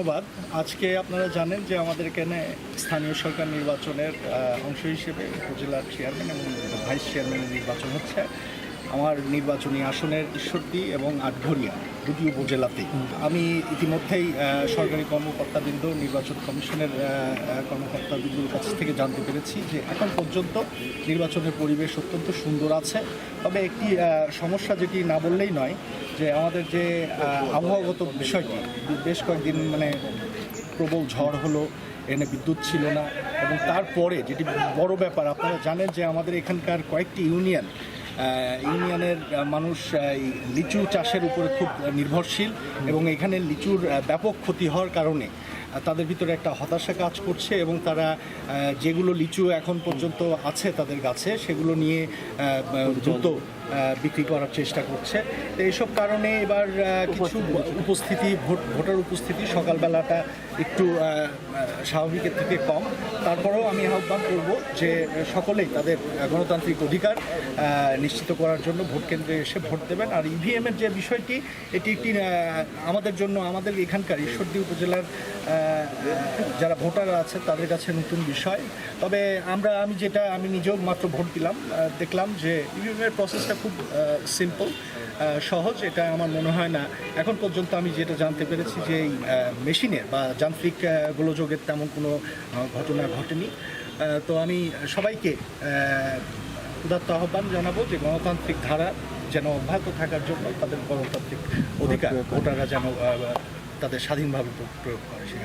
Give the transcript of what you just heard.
ধন্যবাদ। আজকে আপনারা জানেন যে আমাদের এখানে স্থানীয় সরকার নির্বাচনের অংশ হিসেবে উপজেলার চেয়ারম্যান এবং ভাইস চেয়ারম্যানের নির্বাচন হচ্ছে। আমার নির্বাচনী আসনের ঈশ্বরদী এবং আটঘরিয়া, দুটি উপজেলাতেই। আমি ইতিমধ্যেই সরকারি কর্মকর্তাবৃন্দ, নির্বাচন কমিশনের কর্মকর্তাবৃন্দর কাছ থেকে জানতে পেরেছি যে এখন পর্যন্ত নির্বাচনের পরিবেশ অত্যন্ত সুন্দর আছে। তবে একটি সমস্যা যেটি না বললেই নয়, যে আমাদের যে আবহাওয়াগত বিষয়টি, বেশ কয়েকদিন মানে প্রবল ঝড় হলো, এনে বিদ্যুৎ ছিল না, এবং তারপরে যেটি বড় ব্যাপার, আপনারা জানেন যে আমাদের এখানকার কয়েকটি ইউনিয়ন ইউনিয়নের মানুষ লিচু চাষের উপরে খুব নির্ভরশীল এবং এখানে লিচুর ব্যাপক ক্ষতি হওয়ার কারণে তাদের ভিতরে একটা হতাশা কাজ করছে এবং তারা যেগুলো লিচু এখন পর্যন্ত আছে তাদের গাছে, সেগুলো নিয়ে দ্রুত বিক্রি করার চেষ্টা করছে। তো এইসব কারণে এবার কিছু উপস্থিতি ভোট ভোটার উপস্থিতি সকালবেলাটা একটু স্বাভাবিকের থেকে কম। তারপরেও আমি আহ্বান করব যে সকলেই তাদের গণতান্ত্রিক অধিকার নিশ্চিত করার জন্য ভোট কেন্দ্রে এসে ভোট দেবেন। আর ইভিএমের যে বিষয়টি এটি একটি আমাদের জন্য আমাদের এখানকার ঈশ্বরদী উপজেলার যারা ভোটার আছে তাদের কাছে নতুন বিষয়। তবে আমরা আমি যেটা আমি নিজেও মাত্র ভোট দিলাম। দেখলাম যে ইভিএমের প্রসেসটা খুব সিম্পল সহজ এটা আমার মনে হয় না। এখন পর্যন্ত আমি যেটা জানতে পেরেছি যে এই মেশিনের বা যান্ত্রিক গোলযোগের তেমন কোনো ঘটনা ঘটেনি। তো আমি সবাইকে উদাত্ত আহ্বান জানাব যে গণতান্ত্রিক ধারা যেন অব্যাহত থাকার জন্য তাদের গণতান্ত্রিক অধিকার ভোটাররা যেন তাদের স্বাধীনভাবে প্রয়োগ করে সেই।